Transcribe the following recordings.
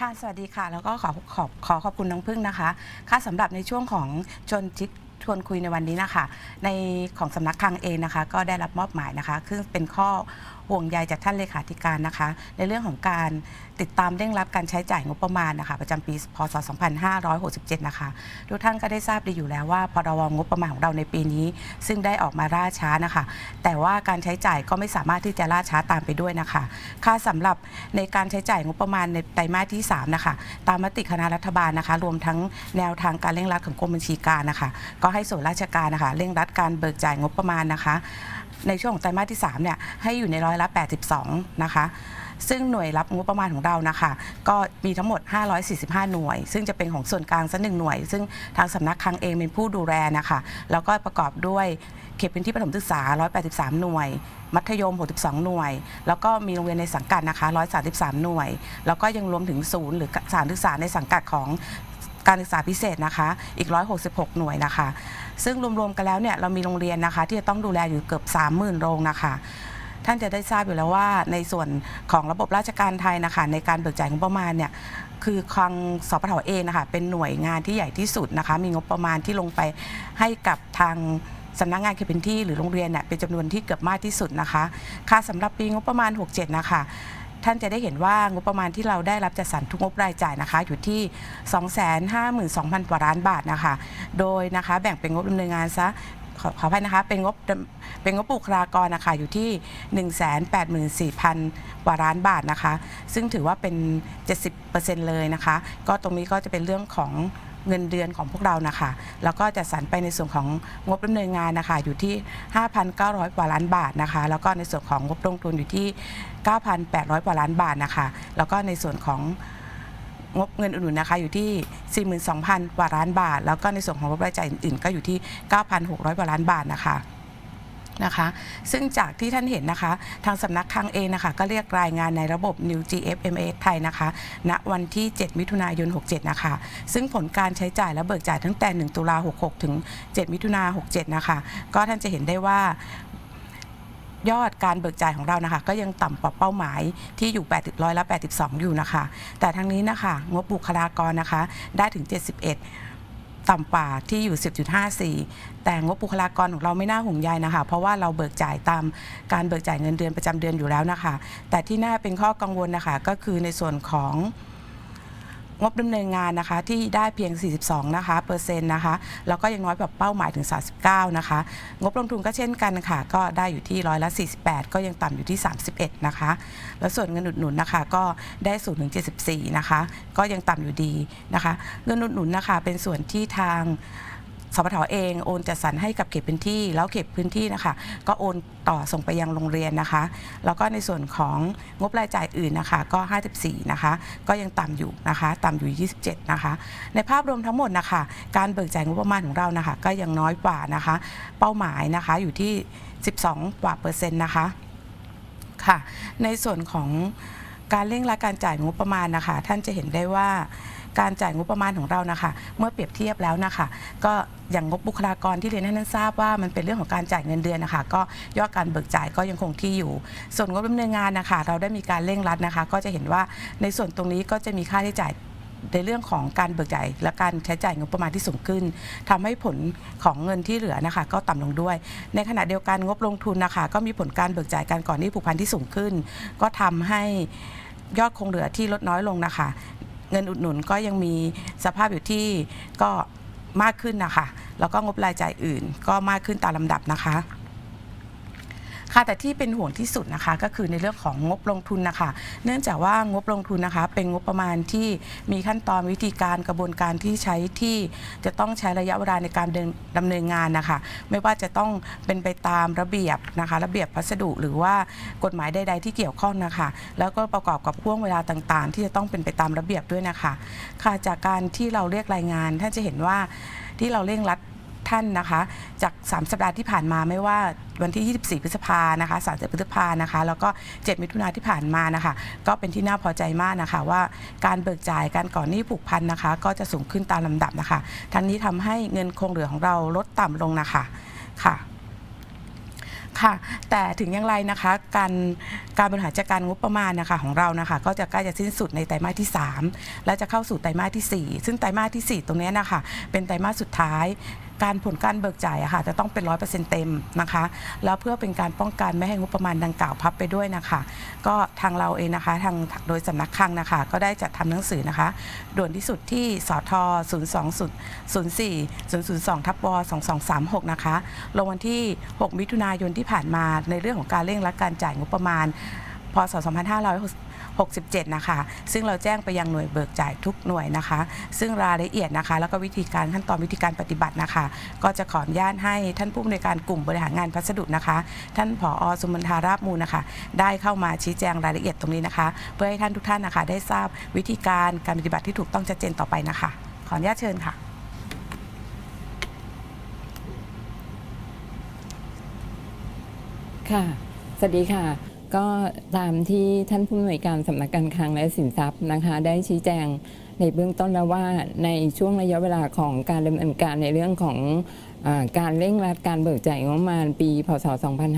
ค่ะสวัสดีค่ะ แล้วก็ขอขอบขอขอบคุณน้องพึ่งนะคะ ค่ะสำหรับในช่วงของชนชิดชวนคุยในวันนี้นะคะ ในของสำนักคลังเองนะคะ ก็ได้รับมอบหมายนะคะซึ่งเป็นข้อ ห่วงใยจากท่านเลขาธิการนะคะ ในเรื่องของการติดตามเร่งรัดการใช้จ่ายงบประมาณนะคะ ประจำปีพศ 2567 นะคะ ทุกท่านก็ได้ทราบดีอยู่แล้วว่าพรบงบประมาณของเราในปีนี้ ซึ่งได้ออกมาล่าช้านะคะ แต่ว่าการใช้จ่ายก็ไม่สามารถที่จะล่าช้าตามไปด้วยนะคะ ค่าสำหรับในการใช้จ่ายงบประมาณในไตรมาสที่ 3 นะคะ ตามมติคณะรัฐบาลนะคะ รวมทั้งแนวทางการเร่งรัดของกรมบัญชีการนะคะ ก็ให้ส่วนราชการนะคะ เร่งรัดการเบิกจ่ายงบประมาณนะคะ ในช่วงของไตรมาสที่3เนี่ยให้อยู่ในร้อยละ 82 นะคะ ซึ่งหน่วยรับงบประมาณของเรานะคะ ก็มีทั้งหมด 545 หน่วย ซึ่งจะเป็นของส่วนกลางสักหนึ่งหน่วย ซึ่งทางสำนักคลังเองเป็นผู้ดูแลนะคะ แล้วก็ประกอบด้วยเขตพื้นที่ประถมศึกษา 183 หน่วย มัธยม 62 หน่วย แล้วก็มีโรงเรียนในสังกัดนะคะ 133 หน่วย แล้วก็ยังรวมถึงศูนย์หรือสถานศึกษาในสังกัดของการศึกษาพิเศษนะคะ อีก 166 หน่วยนะคะ ซึ่งรวมๆกันแล้วเนี่ยเรามีโรงเรียนนะคะ ที่จะต้องดูแลอยู่เกือบ 30,000 โรงนะคะท่านจะได้ทราบอยู่แล้วว่าในส่วนของระบบราชการไทยนะคะในการเบิกจ่ายงบประมาณเนี่ยคือคลังสปทเองนะคะเป็นหน่วยงานที่ใหญ่ที่สุดนะคะ มีงบประมาณที่ลงไปให้กับทางสำนักงานเขตพื้นที่หรือโรงเรียนเนี่ยเป็นจำนวนที่เกือบมากที่สุดนะคะ ค่ะสำหรับปีงบประมาณ 67 นะคะ ท่านจะได้เห็นว่างบประมาณที่เราได้รับจัดสรรทุกงบรายจ่ายนะคะ อยู่ที่ 252,000กว่าล้านบาทนะคะ โดยนะคะแบ่งเป็นงบดำเนินงานซะขอขออภัยนะคะ เป็นงบเป็นงบบุคลากรนะคะอยู่ที่ 184,000กว่าล้านบาทนะคะ ซึ่งถือว่าเป็น 70%เลยนะคะ ก็ตรงนี้ก็จะเป็นเรื่องของ เงินเดือนของพวกเรานะคะแล้วก็จัดสรรไปในส่วนของงบดำเนินงานนะคะอยู่ที่ 5,900 กว่าล้านบาทนะคะแล้วก็ในส่วนของงบลงทุนอยู่ที่ 9,800 กว่าล้านบาทนะคะแล้วก็ในส่วนของงบเงินอื่นๆนะคะอยู่ที่ 42,000 กว่าล้านบาท แล้วก็ในส่วนของงบรายจ่ายอื่นๆ ก็อยู่ที่ 9,600 กว่าล้านบาทนะคะ นะคะ ซึ่งจากที่ท่านเห็นนะคะ ทางสำนักคลังเองนะคะ ก็เรียกรายงานในระบบ New GFMS ไทยนะคะ ณ วันที่ 7 มิถุนายน 67 นะคะ ซึ่งผลการใช้จ่ายและเบิกจ่ายตั้งแต่ 1 ตุลา 66 ถึง 7 มิถุนา67 นะคะ ก็ท่านจะเห็นได้ว่ายอดการเบิกจ่ายของเรานะคะ ก็ยังต่ำกว่าเป้าหมายที่อยู่8ร้อยละ82 อยู่นะคะ แต่ทั้งนี้นะคะ งบบุคลากรนะคะ ได้ถึง 71 ต่ำกว่าที่อยู่ 10.54 แต่งบบุคลากรของเราไม่น่าห่วงใยนะคะ เพราะว่าเราเบิกจ่ายตามการเบิกจ่ายเงินเดือนประจำเดือนอยู่แล้วนะคะ แต่ที่น่าเป็นข้อกังวลนะคะก็คือในส่วนของงบดำเนินงานนะคะที่ได้เพียง 42 นะคะเปอร์เซ็นต์นะคะแล้วก็ยังน้อยกว่าเป้าหมายถึง 39 นะคะ งบลงทุนก็เช่นกันค่ะ ก็ได้อยู่ที่ร้อยละ48 ก็ยังต่ำอยู่ที่ 31 นะคะ แล้วส่วนเงินอุดหนุนนะคะก็ได้สูงถึง 74 นะคะ ก็ยังต่ำอยู่ดีนะคะ เงินอุดหนุนนะคะเป็นส่วนที่ทาง สปทเองโอนจัดสรรให้กับเขตพื้นที่ แล้วเขตพื้นที่นะคะ ก็โอนต่อส่งไปยังโรงเรียนนะคะ แล้วก็ในส่วนของงบรายจ่ายอื่นนะคะ ก็ 54 นะคะ ก็ยังต่ำอยู่นะคะ ต่ำอยู่ 27 นะคะ ในภาพรวมทั้งหมดนะคะ การเบิกจ่ายงบประมาณของเรานะคะ ก็ยังน้อยกว่านะคะ เป้าหมายนะคะอยู่ที่ 12 กว่าเปอร์เซ็นต์นะคะค่ะ ในส่วนของการเร่งรัดการจ่ายงบประมาณนะคะ ท่านจะเห็นได้ว่าการจ่ายงบประมาณของเรานะคะ เมื่อเปรียบเทียบแล้วนะคะ ก็ อย่างงบบุคลากรที่เรียนให้ท่านทราบว่ามันเป็นเรื่องของการจ่ายเงินเดือนนะคะ ก็ยอดการเบิกจ่ายก็ยังคงที่อยู่ ส่วนงบดำเนินงานนะคะ เราได้มีการเร่งรัดนะคะ ก็จะเห็นว่าในส่วนตรงนี้ก็จะมีค่าใช้จ่ายในเรื่องของการเบิกจ่ายและการใช้จ่ายงบประมาณที่สูงขึ้นทำให้ผลของเงินที่เหลือนะคะ ก็ต่ำลงด้วย ในขณะเดียวกันงบลงทุนนะคะ ก็มีผลการเบิกจ่ายการก่อนหนี้ผูกพันที่สูงขึ้น ก็ทำให้ยอดคงเหลือที่ลดน้อยลงนะคะ เงินอุดหนุนก็ยังมีสภาพอยู่ที่ก็ มากขึ้นนะคะ แล้วก็งบรายจ่ายอื่น ก็มากขึ้นตามลำดับนะคะ ค่ะแต่ที่เป็นห่วงที่สุดนะคะก็คือในเรื่องของงบลงทุนนะคะ เนื่องจากว่างบลงทุนนะคะ เป็นงบประมาณที่มีขั้นตอนวิธีการกระบวนการที่ใช้ที่จะต้องใช้ระยะเวลาในการดำดำเนินงานนะคะ ไม่ว่าจะต้องเป็นไปตามระเบียบนะคะ ระเบียบพัสดุหรือว่ากฎหมายใด ๆ ที่เกี่ยวข้องนะคะ แล้วก็ประกอบกับพ่วงเวลาต่างๆ ที่จะต้องเป็นไปตามระเบียบด้วยนะคะ ค่ะจากการที่เราเรียกรายงานท่านจะเห็นว่าที่เราเร่งรัด ท่านนะคะ จาก 3 สัปดาห์ที่ผ่านมาไม่ว่าวันที่ 24 พฤษภานะคะ30พฤษภานะคะ แล้วก็ 7 มิถุนาที่ผ่านมานะคะ ก็เป็นที่น่าพอใจมากนะคะ ว่าการเบิกจ่ายการก่อนหนี้ผูกพันนะคะ ก็จะสูงขึ้นตามลำดับนะคะ ทั้งนี้ทำให้เงินคงเหลือของเราลดต่ำลงนะคะค่ะค่ะแต่ถึงอย่างไรนะคะการการบริหารจัดการงบประมาณนะคะของเรานะคะ ก็จะใกล้จะสิ้นสุดในไตรมาสที่ 3 และจะเข้าสู่ไตรมาสทีสี่4 ซึ่งไตรมาสทีสี่ 4 ตรงนี้นะคะเป็นไตรมาสสุดท้าย การผลการเบิกจ่ายอะค่ะจะต้องเป็น 100%เต็มนะคะ แล้วเพื่อเป็นการป้องกันไม่ให้งบประมาณดังกล่าวพับไปด้วยนะคะ ก็ทางเราเองนะคะทางโดยสำนักคลังนะคะ ก็ได้จัดทำหนังสือนะคะ ด่วนที่สุดที่สท02004 002ทับว2236 นะคะลงวันที่ 6 มิถุนายนที่ผ่านมาในเรื่องของการเร่งรัดการจ่ายงบประมาณพศ 67 นะคะ ซึ่งเราแจ้งไปยังหน่วยเบิกจ่ายทุกหน่วยนะคะ ซึ่งรายละเอียดนะคะ แล้วก็วิธีการขั้นตอนวิธีการปฏิบัตินะคะ ก็จะขออนุญาตให้ท่านผู้อำนวยการกลุ่มบริหารงานพัสดุนะคะ ท่านผอสุมนทาราบมูลนะคะ ได้เข้ามาชี้แจงรายละเอียดตรงนี้นะคะ เพื่อให้ท่านทุกท่านนะคะ ได้ทราบวิธีการการปฏิบัติที่ถูกต้องชัดเจนต่อไปนะคะ ขออนุญาตเชิญค่ะค่ะ สวัสดีค่ะ ก็ตามที่ท่านผู้อำนวยการสำนักการคลังและสินทรัพย์นะคะ ได้ชี้แจงในเบื้องต้นแล้วว่าในช่วงระยะเวลาของการดำเนินการในเรื่องของอการเร่งรัดการเบิกจ่ายงบประมาณปีพศ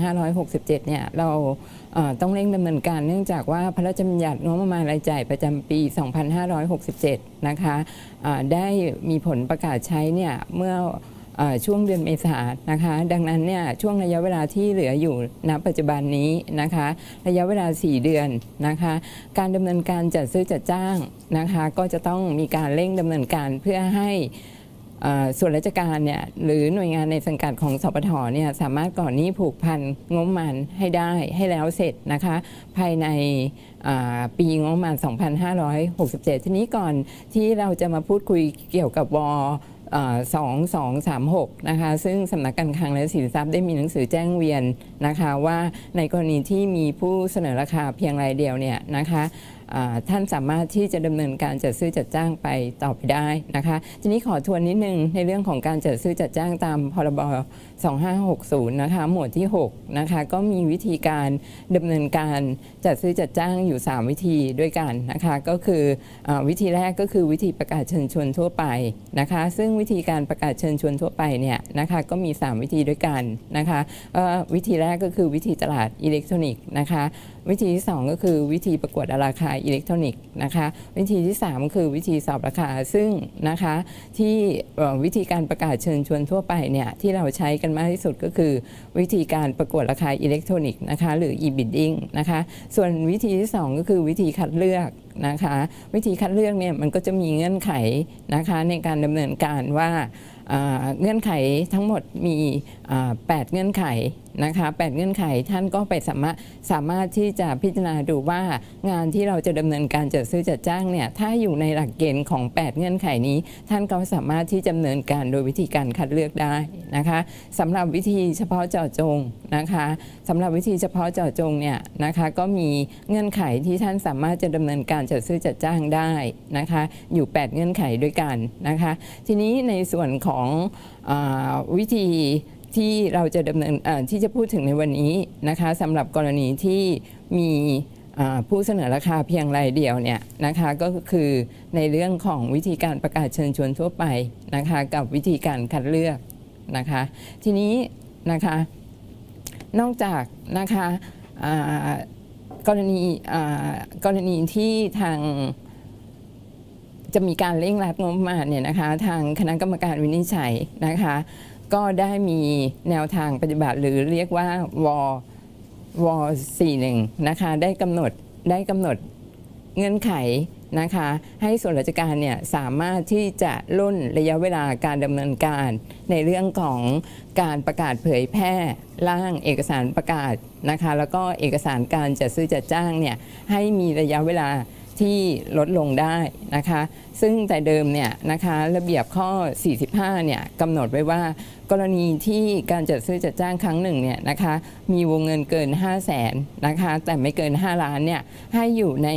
2567 เนี่ยเราต้องเร่งดำเนินการเนื่องจากว่าพระราชบัญญัติงบประมาณรายจ่ายประจำปี 2567 นะคะอ่าได้มีผลประกาศใช้เนี่ยเมื่อ ช่วงเดือนเมษายนนะคะ ดังนั้นเนี่ยช่วงระยะเวลาที่เหลืออยู่ณปัจจุบันนี้นะคะ ระยะเวลา 4 เดือนนะคะ การดำเนินการจัดซื้อจัดจ้างนะคะ ก็จะต้องมีการเร่งดำเนินการเพื่อให้ส่วนราชการเนี่ยหรือหน่วยงานในสังกัดของสปทเนี่ยสามารถก่อนนี้ผูกพันงบประมาณให้ได้ให้แล้วเสร็จนะคะ ภายในปีงบประมาณ2567 ทีนี้ก่อนที่เราจะมาพูดคุยเกี่ยวกับวอ งสองสามหกนะคะ ซึ่งสำนักการคลังและสินทรัพย์ได้มีหนังสือแจ้งเวียนนะคะว่าในกรณีที่มีผู้เสนอราคาเพียงรายเดียวเนี่ยนะคะ ท่านสามารถที่จะดำเนินการจัดซื้อจัดจ้างไปต่อไปได้นะคะ ทีนี้ขอทวนนิดนึงในเรื่องของการจัดซื้อจัดจ้างตามพรบ 2560 นะคะ หมวดที่ 6 นะคะ ก็มีวิธีการดำเนินการจัดซื้อจัดจ้างอยู่ 3 วิธีด้วยกันนะคะ ก็คืออวิธีแรกก็คือวิธีประกาศเชิญชวนทั่วไปนะคะ ซึ่งวิธีการประกาศเชิญชวนทั่วไปเนี่ยนะคะ ก็มี 3 วิธีด้วยกันนะคะวิธีแรกก็คือวิธีตลาดอิเล็กทรอนิกส์นะคะ วิธีที่ 2 ก็คือวิธีประกวดราคาอิเล็กทรอนิกส์นะคะวิธีที่3ก็คือวิธีสอบราคาซึ่งนะคะที่วิธีการประกาศเชิญชวนทั่วไปเนี่ยที่เราใช้กันมากที่สุดก็คือ วิธีการประกวดราคาอิเล็กทรอนิกส์นะคะหรือ e-bidding นะคะส่วนวิธีที่ 2 ก็คือวิธีคัดเลือกนะคะวิธีคัดเลือกเนี่ยมันก็จะมีเงื่อนไขนะคะในการดำเนินการว่าเงื่อนไขทั้งหมดมี 8 เงื่อนไขนะคะ8เงื่อนไขท่านก็ไปสามารถสามารถที่จะพิจารณาดูว่างานที่เราจะดำเนินการจัดซื้อจัดจ้างเนี่ยถ้าอยู่ในหลักเกณฑ์ของ 8 เงื่อนไขนี้ ท่านก็สามารถที่จะดำเนินการโดยวิธีการคัดเลือกได้นะคะสำหรับวิธีเฉพาะเจาะจงนะคะสำหรับวิธีเฉพาะเจาะจงเนี่ยนะคะก็มีเงื่อนไขที่ท่านสามารถจะดำเนินการจัดซื้อจัดจ้างได้นะคะอยู่ 8 เงื่อนไขด้วยกันนะคะทีนี้ในส่วนของอวิธี ที่เราจะดำเนินที่จะพูดถึงในวันนี้นะคะสำหรับกรณีที่มีผู้เสนอราคาเพียงรายเดียวเนี่ยนะคะก็คือในเรื่องของวิธีการประกาศเชิญชวนทั่วไปนะคะกับวิธีการคัดเลือกนะคะทีนี้นะคะนอกจากนะคะกรณีกรณีที่ทางจะมีการเร่งรัดงบประมาณเนี่ยนะคะทางคณะกรรมการวินิจฉัยนะคะ ก็ได้มีแนวทางปฏิบัติหรือเรียกว่าวอว41นะคะได้กำหนดได้กำหนดเงื่อนไขนะคะให้ส่วนราชการเนี่ยสามารถที่จะล่นระยะเวลาการดำเนินการ ในเรื่องของการประกาศเผยแพร่ร่างเอกสารประกาศนะคะแล้วก็เอกสารการจัดซื้อจัดจ้างเนี่ยให้มีระยะเวลา ที่ลดลงได้นะคะ ซึ่งแต่เดิมเนี่ยนะคะระเบียบข้อ 45 เนี่ยกำหนดไว้ว่ากรณีที่การจัดซื้อจัดจ้างครั้งหนึ่งเนี่ยนะคะมีวงเงินเกิน 5 0 0แสนนะคะแต่ไม่เกิน 5 ล้านเนี่ยให้อยู่ใน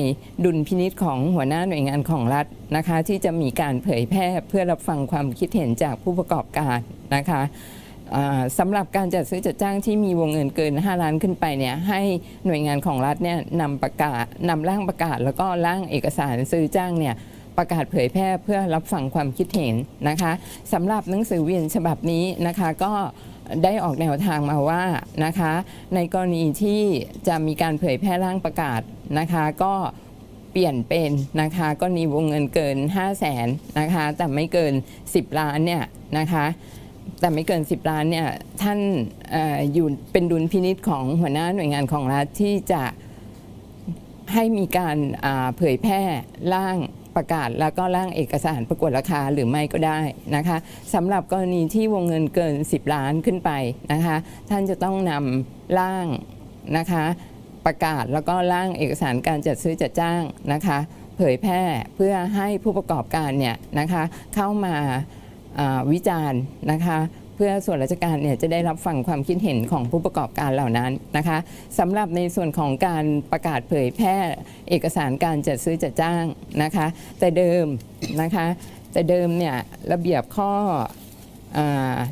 ดุลพินิษของหัวหน้าหน่วยงานของรัฐนะคะ ที่จะมีการเผยแพร่เพื่อรับฟังความคิดเห็นจากผู้ประกอบการนะคะ สำหรับการจัดซื้อจัดจ้างที่มีวงเงินเกิน 5 ล้านขึ้นไปเนี่ยให้หน่วยงานของรัฐเนี่ยนำประกาศนำร่างประกาศ แล้วก็ร่างเอกสารซื้อจ้างเนี่ยประกาศเผยแพร่เพื่อรับฟังความคิดเห็นนะคะสำหรับหนังสือเวียนฉบับนี้นะคะก็ได้ออกแนวทางมาว่านะคะ ในกรณีที่จะมีการเผยแพร่ร่างประกาศนะคะ ก็เปลี่ยนเป็นนะคะกรณีวงเงินเกิน 5 0 0แสนนะคะแต่ไม่เกิน 10 ล้านเนี่ยนะคะ แต่ไม่เกิน 10 ล้านเนี่ยท่านออยู่เป็นดุลพินิษของหัวหน้าหน่วยงานของรัฐที่จะให้มีการเผยแพร่ร่างประกาศ แล้วก็ร่างเอกสารประกวดราคาหรือไม่ก็ได้นะคะสำหรับกรณีที่วงเงินเกิน 10 ล้านขึ้นไปนะคะท่านจะต้องนำร่างนะคะประกาศแล้วก็ร่างเอกสารการจัดซื้อจัดจ้างนะคะเผยแพร่เพื่อให้ผู้ประกอบการเนี่ยนะคะเข้ามา วิจารณ์นะคะเพื่อส่วนราชการเนี่ยจะได้รับฟังความคิดเห็นของผู้ประกอบการเหล่านั้นนะคะสำหรับในส่วนของการประกาศเผยแพร่เอกสารการจัดซื้อจัดจ้างนะคะ แต่เดิมนะคะ แต่เดิมเนี่ยระเบียบข้อ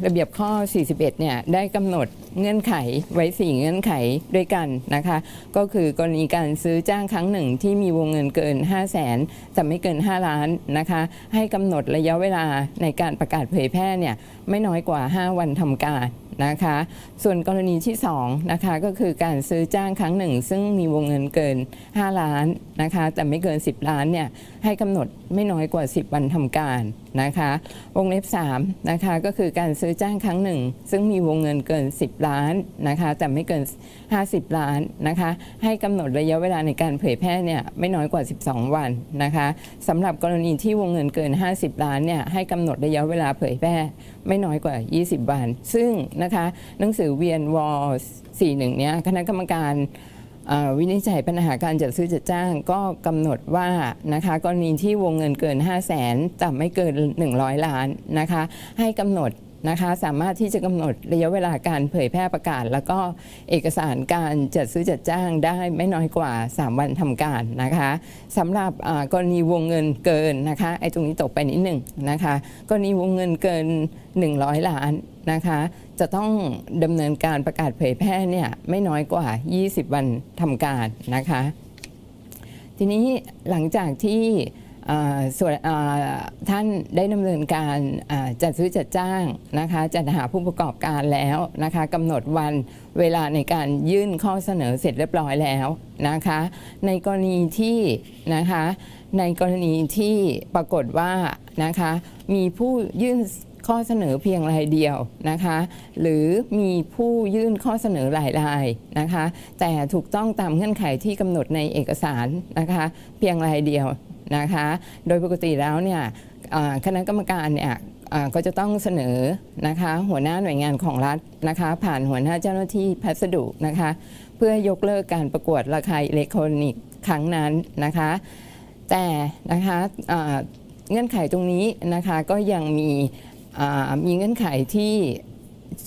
ระเบียบข้อ 41 เนี่ยได้กำหนดเงื่อนไขไว้ 4 เงื่อนไขด้วยกันนะคะ ก็คือกรณีการซื้อจ้างครั้งหนึ่งที่มีวงเงินเกิน 5 0 0แสนแต่ไม่เกิน 5 ล้านนะคะ ให้กำหนดระยะเวลาในการประกาศเผยแพร่เนี่ยไม่น้อยกว่า 5 วันทำการนะคะ ส่วนกรณีที่2นะคะก็คือการซื้อจ้างครั้งหนึ่ง ซึ่งมีวงเงินเกิน 5 ล้านนะคะ แต่ไม่เกิน 10 ล้านเนี่ยให้กำหนดไม่น้อยกว่า 10 วันทำการ นะคะวงเล็บ3นะคะก็คือการซื้อจ้างครั้งหนึ่ง ซึ่งมีวงเงินเกิน 10 ล้านนะคะแต่ไม่เกิน 50 ล้านนะคะให้กำหนดระยะเวลาในการเผยแพร่เนี่ยไม่น้อยกว่า 12 วันนะคะสำหรับกรณีที่วงเงินเกิน 50 ล้านเนี่ยให้กำหนดระยะเวลาเผยแพร่ไม่น้อยกว่า 20 วัน ซึ่งนะคะหนังสือเวียนวอล41เนี่ยคณะกรรมการ วินิจฉัยปัญหาการจัดซื้อจัดจ้างก็กำหนดว่านะคะกรณีที่วงเงินเกิน 5 0 0แสนแต่ไม่เกิน 100 ล้านนะคะให้กำหนดนะคะสามารถที่จะกำหนดระยะเวลาการเผยแพร่ประกาศ แล้วก็เอกสารการจัดซื้อจัดจ้างได้ไม่น้อยกว่า 3 วันทำการนะคะสำหรับกรณีวงเงินเกินนะคะไอ้ตรงนี้ตกไปนิดหนึ่งนะคะกรณีวงเงินเกิน 100 ล้านนะคะ จะต้องดำเนินการประกาศเผยแพร่เนี่ยไม่น้อยกว่า 20 วันทำการนะคะ ทีนี้หลังจากที่ส่วนท่านได้ดำเนินการจัดซื้อจัดจ้างนะคะจัดหาผู้ประกอบการแล้วนะคะกำหนดวันเวลาในการยื่นข้อเสนอเสร็จเรียบร้อยแล้วนะคะ ในกรณีที่นะคะในกรณีที่ปรากฏว่านะคะมีผู้ยื่น ข้อเสนอเพียงรายเดียวนะคะ หรือมีผู้ยื่นข้อเสนอหลายรายนะคะ แต่ถูกต้องตามเงื่อนไขที่กำหนดในเอกสารนะคะ เพียงรายเดียวนะคะ โดยปกติแล้วเนี่ยคณะกรรมการเนี่ยก็จะต้องเสนอนะคะหัวหน้าหน่วยงานของรัฐนะคะ ผ่านหัวหน้าเจ้าหน้าที่พัสดุนะคะ เพื่อยกเลิกการประกวดราคาอิเล็กทรอนิกส์ครั้งนั้นนะคะ แต่นะคะเงื่อนไขตรงนี้นะคะก็ยังมี มีเงื่อนไขที่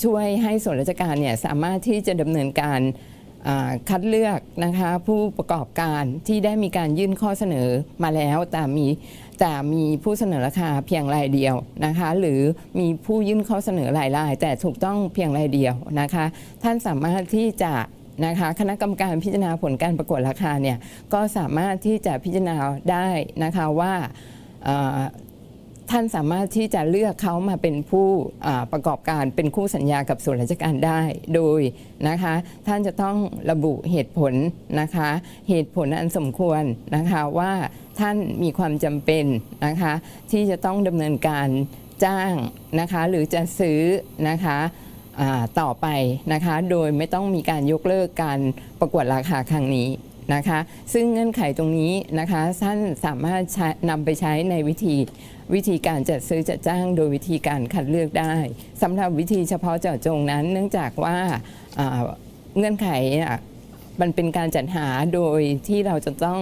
ช่วยให้ส่วนราชการเนี่ยสามารถที่จะดำเนินการคัดเลือกนะคะผู้ประกอบการที่ได้มีการยื่นข้อเสนอมาแล้วแต่มีแต่มีผู้เสนอราคาเพียงรายเดียวนะคะหรือมีผู้ยื่นข้อเสนอหลายราย แต่ถูกต้องเพียงรายเดียวนะคะ ท่านสามารถที่จะนะคะคณะกรรมการพิจารณาผลการประกวดราคาเนี่ยก็สามารถที่จะพิจารณาได้นะคะว่า ท่านสามารถที่จะเลือกเขามาเป็นผู้ประกอบการเป็นคู่สัญญากับส่วนราชการได้ โดยนะคะท่านจะต้องระบุเหตุผลนะคะเหตุผลอันสมควรนะคะว่าท่านมีความจำเป็นนะคะที่จะต้องดำเนินการจ้างนะคะหรือจะซื้อนะคะต่อไปนะคะโดยไม่ต้องมีการยกเลิกการประกวดราคาครั้งนี้ นะคะ ซึ่งเงื่อนไขตรงนี้นะคะท่านสามารถนำไปใช้ในวิธีวิธีการจัดซื้อจัดจ้างโดยวิธีการคัดเลือกได้สำหรับวิธีเฉพาะเจาะจงนั้น เนื่องจากว่าเงื่อนไขอะมันเป็นการจัดหาโดยที่เราจะต้อง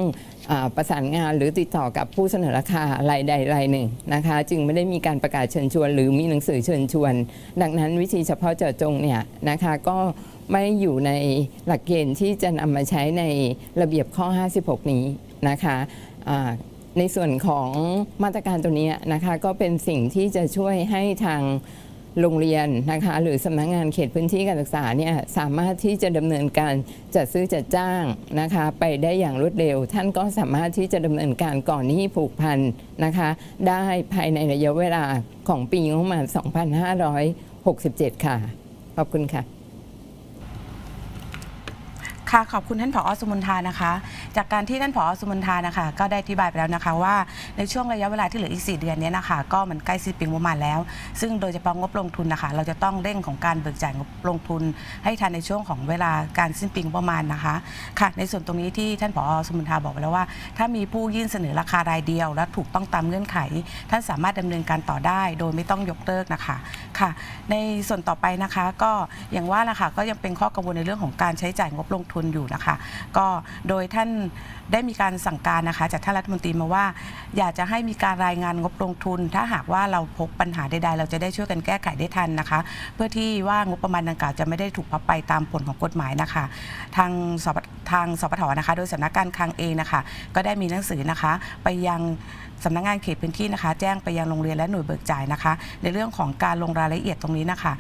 อประสานงานหรือติดต่อกับผู้เสนอราคารายใดรายหนึ่งนะคะ จึงไม่ได้มีการประกาศเชิญชวน หรือมีหนังสือเชิญชวน ดังนั้นวิธีเฉพาะเจาะจงเนี่ยนะคะก็ ไม่อยู่ในหลักเกณฑ์ที่จะนำมาใช้ในระเบียบข้อ 56 นี้นะคะในส่วนของมาตรการตัวนี้นะคะก็เป็นสิ่งที่จะช่วยให้ทางโรงเรียนนะคะหรือสำนักงานเขตพื้นที่การศึกษาเนี่ยสามารถที่จะดำเนินการจัดซื้อจัดจ้างนะคะไปได้อย่างรวดเร็ว ท่านก็สามารถที่จะดำเนินการก่อนหนี้ผูกพันนะคะได้ภายในระยะเวลาของปีงบประมาณ 2567 ค่ะ ขอบคุณค่ะ ค่ะขอบคุณท่านผอสุมนทานะคะ จากการที่ท่านผอสุมนทานะคะ ก็ได้อธิบายไปแล้วนะคะว่าในช่วงระยะเวลาที่เหลืออีก 4 เดือนเนี้นะคะ ก็มันใกล้สิ้นปีงบประมาณแล้ว ซึ่งโดยเฉพาะงบลงทุนนะคะ เราจะต้องเร่งของการเบิกจ่ายงบลงทุน ให้ทันในช่วงของเวลาการสิ้นปีงบประมาณนะคะค่ะ ในส่วนตรงนี้ที่ท่านผอสุมนทาบอกไปแล้วว่า ถ้ามีผู้ยื่นเสนอราคารายเดียว และถูกต้องตามเงื่อนไข ท่านสามารถดำเนินการต่อได้ โดยไม่ต้องยกเลิกนะคะค่ะ ในส่วนต่อไปนะคะก็อย่างว่านะคะก็ยังเป็นข้อกังวลในเรื่องของการใช้จ่ายงบลงทุนอยู่นะคะ ก็โดยท่านได้มีการสั่งการนะคะจากท่านรัฐมนตรีมาว่า อยากจะให้มีการรายงานงบลงทุน ถ้าหากว่าเราพบปัญหาใดๆ เราจะได้ช่วยกันแก้ไขได้ทันนะคะ เพื่อที่ว่างบประมาณดังกล่าวจะไม่ได้ถูกพับไปตามผลของกฎหมายนะคะ ทางสปทางสปทนะคะ โดยสำนักการคลังเองนะคะ ก็ได้มีหนังสือนะคะ ไปยังสำนักงานเขตพื้นที่นะคะ แจ้งไปยังโรงเรียนและหน่วยเบิกจ่ายนะคะ ในเรื่องของการลงรายละเอียดตรงนี้นะคะ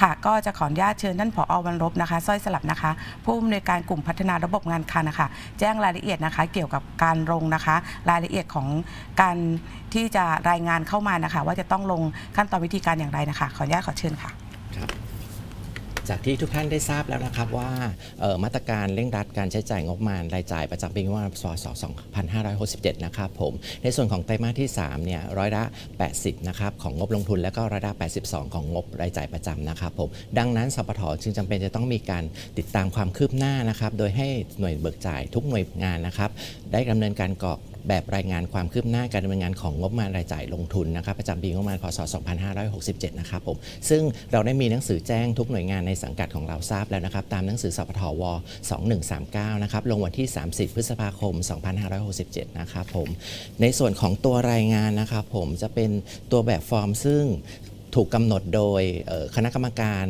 ค่ะ ก็จะขออนุญาตเชิญท่านผอวันรบนะคะสร้อยสลับนะคะ ผู้อำนวยการกลุ่มพัฒนาระบบงานคลังนะคะแจ้งรายละเอียดนะคะ เกี่ยวกับการลงนะคะ รายละเอียดของการที่จะรายงานเข้ามานะคะ ว่าจะต้องลงขั้นตอนวิธีการอย่างไรนะคะ ขออนุญาตขอเชิญค่ะ จากที่ทุกท่านได้ทราบแล้วนะครับว่ามาตรการเร่งรัดการใช้จ่ายงบประมาณรายจ่ายประจำปีงบประมาณพศ2567 นะครับผมในส่วนของไตรมาสที่3เนี่ยร้อยละ 80 นะครับของงบลงทุนและก็ร้อยละ 82 ของงบรายจ่ายประจำนะครับผมดังนั้นสปทจึงจำเป็นจะต้องมีการติดตามความคืบหน้านะครับโดยให้หน่วยเบิกจ่ายทุกหน่วยงานนะครับได้ดำเนินการกรอก แบบรายงานความคืบหน้าการดำเนินงานของงบประมาณรายจ่ายลงทุนนะครับประจำปีงบประมาณพศ 2567 นะครับผมซึ่งเราได้มีหนังสือแจ้งทุกหน่วยงานในสังกัดของเราทราบแล้วนะครับตามหนังสือสปทว 2139 นะครับลงวันที่ 30 พฤษภาคม 2567 นะครับผมในส่วนของตัวรายงานนะครับผมจะเป็นตัวแบบฟอร์มซึ่งถูกกำหนดโดยคณะกรรมการ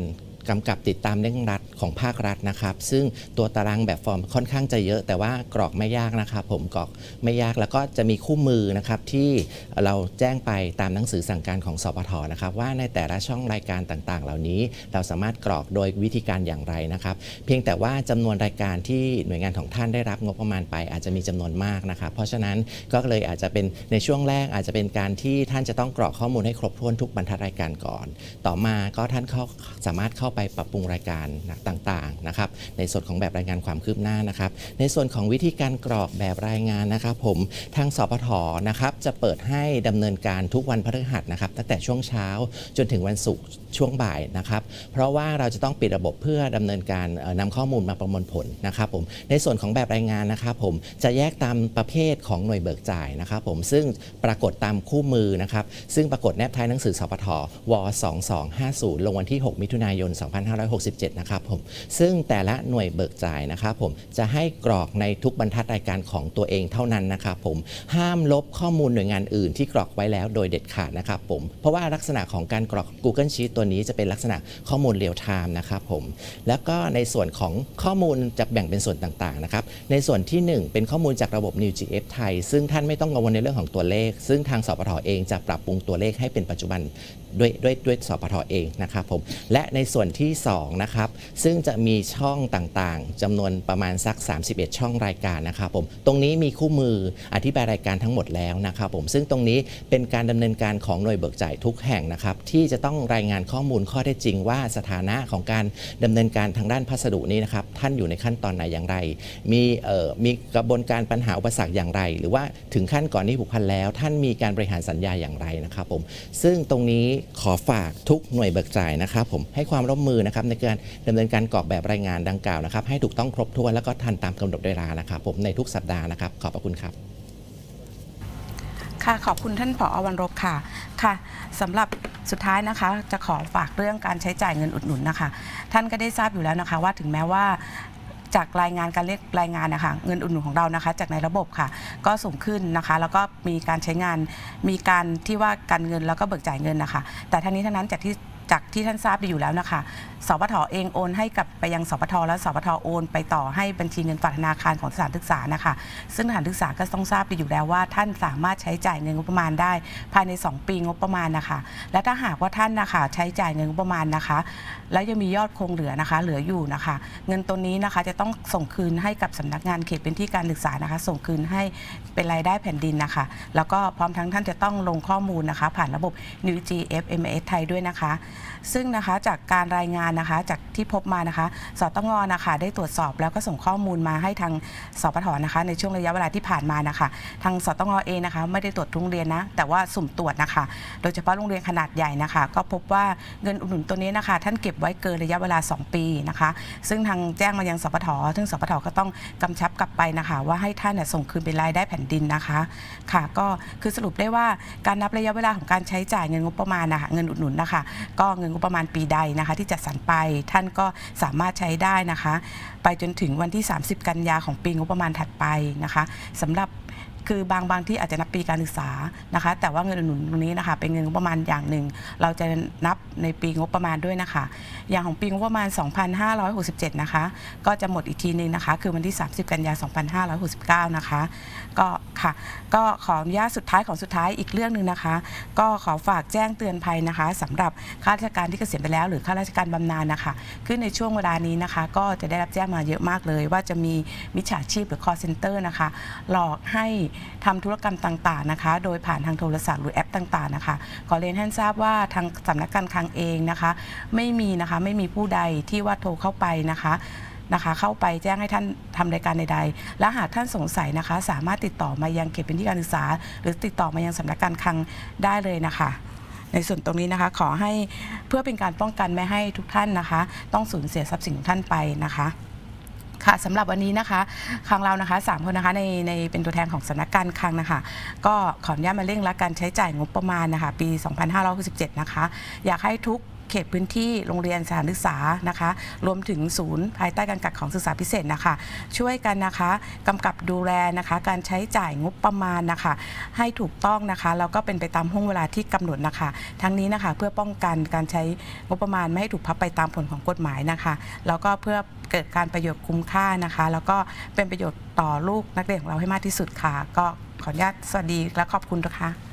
กำกับติดตามเร่งรัดของภาครัฐนะครับ ซึ่งตัวตารางแบบฟอร์มค่อนข้างจะเยอะ แต่ว่ากรอกไม่ยากนะครับผมกรอกไม่ยากแล้วก็จะมีคู่มือนะครับที่เราแจ้งไปตามหนังสือสั่งการของสปทนะครับว่าในแต่ละช่องรายการต่างๆ เหล่านี้ เราสามารถกรอกโดยวิธีการอย่างไรนะครับ เพียงแต่ว่าจำนวนรายการที่หน่วยงานของท่านได้รับงบประมาณไป อาจจะมีจำนวนมากนะครับเพราะฉะนั้นก็เลยอาจจะเป็นในช่วงแรกอาจจะเป็นการที่ท่านจะต้องกรอกข้อมูลให้ครบถ้วนทุกบรรทัดรายการก่อน ต่อมาก็ท่านเข้าสามารถเข้าไปปรับปรุงรายการต่างๆนะครับในส่วนของแบบรายงานความคืบหน้านะครับ ในส่วนของวิธีการกรอกแบบรายงานนะครับ ผมทางสปทนะครับจะเปิดให้ดำเนินการทุกวันพฤหัสนะครับ ตั้งแต่ช่วงเช้าจนถึงวันศุกร์ช่วงบ่ายนะครับ เพราะว่าเราจะต้องปิดระบบเพื่อดำเนินการเอ่อนำข้อมูลมาประมวลผลนะครับผมในส่วนของแบบรายงานนะครับ ผมจะแยกตามประเภทของหน่วยเบิกจ่ายนะครับ ผมซึ่งปรากฏตามคู่มือนะครับ ซึ่งปรากฏแนบท้ายหนังสือสปทว2250 ลงวันที่ 6 มิถุนายน2567 นะครับผมซึ่งแต่ละหน่วยเบิกจ่ายนะครับผมจะให้กรอกในทุกบรรทัดรายการของตัวเองเท่านั้นนะครับผมห้ามลบข้อมูลหน่วยงานอื่นที่กรอกไว้แล้วโดยเด็ดขาดนะครับผมเพราะว่าลักษณะของการกรอก Google Sheet ตัวนี้จะเป็นลักษณะข้อมูลเรียลไทม์นะครับผมแล้วก็ในส่วนของข้อมูลจะแบ่งเป็นส่วนต่างๆนะครับในส่วนทีหนึ่1 เป็นข้อมูลจากระบบ New GF ไทยซึ่งท่านไม่ต้องกังวลในเรื่องของตัวเลข ซึ่งทางสปทเองจะปรับปรุงตัวเลขให้เป็นปัจจุบัน ด้วยด้วยด้วยสปทเองนะครับผมและในส่วนที่2นะครับซึ่งจะมีช่องต่างๆจำนวนประมาณสัก 31 ช่องรายการนะครับผมตรงนี้มีคู่มืออธิบายรายการทั้งหมดแล้วนะครับผมซึ่งตรงนี้เป็นการดำเนินการของหน่วยเบิกจ่ายทุกแห่งนะครับที่จะต้องรายงานข้อมูลข้อเท็จจริง ว่าสถานะของการดำเนินการทางด้านพัสดุนี้นะครับท่านอยู่ในขั้นตอนไหนอย่างไร มีเอ่อมีกระบวนการปัญหาอุปสรรคอย่างไร หรือว่าถึงขั้นก่อนนี้ผูกพันแล้ว ท่านมีการบริหารสัญญาอย่างไรนะครับผมซึ่งตรงนี้ขอฝากทุกหน่วยเบิกจ่ายนะครับผมให้ความร่วมมือนะครับในการดำเนินการกรอกแบบรายงานดังกล่าวนะครับให้ถูกต้องครบถ้วนแล้วก็ทันตามกำหนดเวลานะครับผมในทุกสัปดาห์นะครับ ขอบพระคุณครับ ค่ะขอบคุณท่านผอวันรบค่ะค่ะสำหรับสุดท้ายนะคะจะขอฝากเรื่องการใช้จ่ายเงินอุดหนุนนะคะ ท่านก็ได้ทราบอยู่แล้วนะคะ ว่าถึงแม้ว่า จากรายงานการเรียกรายงานนะคะเงินอุดหนุนของเรานะคะ จากในระบบค่ะ ก็สูงขึ้นนะคะ แล้วก็มีการใช้งานมีการที่ว่าการเงินแล้วก็เบิกจ่ายเงินนะคะ แต่ทั้งนี้ทั้งนั้นจากที่ จากที่ท่านทราบดีอยู่แล้วนะคะ สปทเองโอนให้กับไปยังสปทแล้วสปทโอน ไปต่อให้บัญชีเงินฝากธนาคารของสถานศึกษานะคะ ซึ่งสถานศึกษาก็ต้องทราบดีอยู่แล้วว่า ท่านสามารถใช้จ่ายเงินงบประมาณได้ ภายใน 2 ปีงบประมาณนะคะ และถ้าหากว่าท่านนะคะใช้จ่ายเงินงบประมาณนะคะ แล้วยังมียอดคงเหลือนะคะ เหลืออยู่นะคะ เงินตัวนี้นะคะจะต้องส่งคืนให้กับสำนักงานเขตเป็นที่การศึกษานะคะ ส่งคืนให้เป็นรายได้แผ่นดินนะคะ แล้วก็พร้อมทั้งท่านจะต้องลงข้อมูลนะคะ ผ่านระบบ New GFMS ไทยด้วยนะคะซึ่งนะคะจากการรายงานนะคะจากที่พบมานะคะสตงนะคะได้ตรวจสอบแล้วก็ส่งข้อมูลมาให้ทางสปทนะคะ ในช่วงระยะเวลาที่ผ่านมานะคะ ทางสตงเองนะคะ ไม่ได้ตรวจโรงเรียนนะ แต่ว่าสุ่มตรวจนะคะ โดยเฉพาะโรงเรียนขนาดใหญ่นะคะ ก็พบว่าเงินอุดหนุนตัวนี้นะคะ ท่านเก็บไว้เกินระยะเวลา 2 ปีนะคะ ซึ่งทางแจ้งมายังสปทซึ่งสปทก็ต้องกำชับกลับไปนะคะ ว่าให้ท่านส่งคืนเป็นรายได้แผ่นดินนะคะค่ะก็คือสรุปได้ว่าการนับระยะเวลาของการใช้จ่ายเงินงบประมาณนะคะเงินอุดหนุนนะคะกเงินงบประมาณปีใดนะคะที่จัดสรรไปท่านก็สามารถใช้ได้นะคะ ไปจนถึงวันที่ 30 กันยาของปีงบประมาณถัดไปนะคะสำหรับคือบางบางที่อาจจะนับปีการศึกษานะคะ แต่ว่าเงินอุดหนุนตรงนี้นะคะเป็นเงินงบประมาณอย่างหนึ่ง เราจะนับในปีงบประมาณด้วยนะคะ อย่างของปีงบประมาณ 2567 นะคะ ก็จะหมดอีกทีนึงนะคะ คือวันที่ 30 กันยา 2569 นะคะ ก็ค่ะ ก็ขออนุญาตสุดท้ายของสุดท้ายอีกเรื่องหนึ่งนะคะ ก็ขอฝากแจ้งเตือนภัยนะคะสำหรับข้าราชการที่เกษียณไปแล้ว หรือข้าราชการบำนาญนะคะ คือในช่วงเวลานี้นะคะ ก็จะได้รับแจ้งมาเยอะมากเลย ว่าจะมีมิจฉาชีพหรือ call center นะคะ หลอกให้ทำธุรกรรมต่างๆนะคะ โดยผ่านทางโทรศัพท์หรือแอป ต่างๆนะคะขอเรียนให้ท่านทราบว่าทางสำนักการคลังเองนะคะ ไม่มีนะคะไม่มีผู้ใดที่ว่าโทรเข้าไปนะคะนะคะเข้าไปแจ้งให้ท่านทำรายการใดๆ และหากท่านสงสัยนะคะ สามารถติดต่อมายังเขตพื้นที่การศึกษา หรือติดต่อมายังสำนักการคลังได้เลยนะคะ ในส่วนตรงนี้นะคะขอให้เพื่อเป็นการป้องกันไม่ให้ทุกท่านนะคะ ต้องสูญเสียทรัพย์สินของท่านไปนะคะ ค่ะสำหรับวันนี้นะคะคางเรานะคะสามคนนะคะในในเป็นตัวแทนของสำนักการคลังนะคะ ก็ขออนุญาตมาเร่งรัดการใช้จ่ายงบประมาณนะคะ ปี 2567 นะคะ อยากให้ทุก เขตพื้นที่โรงเรียนสถานศึกษานะคะ รวมถึงศูนย์ภายใต้การกักของศึกษาพิเศษนะคะ ช่วยกันนะคะกำกับดูแลนะคะ การใช้จ่ายงบประมาณนะคะ ให้ถูกต้องนะคะแล้วก็เป็นไปตามห่วงเวลาที่กำหนดนะคะ ทั้งนี้นะคะเพื่อป้องกันการใช้งบประมาณไม่ให้ถูกพับไปตามผลของกฎหมายนะคะ แล้วก็เพื่อเกิดการประโยชน์คุ้มค่านะคะ แล้วก็เป็นประโยชน์ต่อลูกนักเรียนของเราให้มากที่สุดค่ะ ก็ขออนุญาตสวัสดีและขอบคุณนะคะ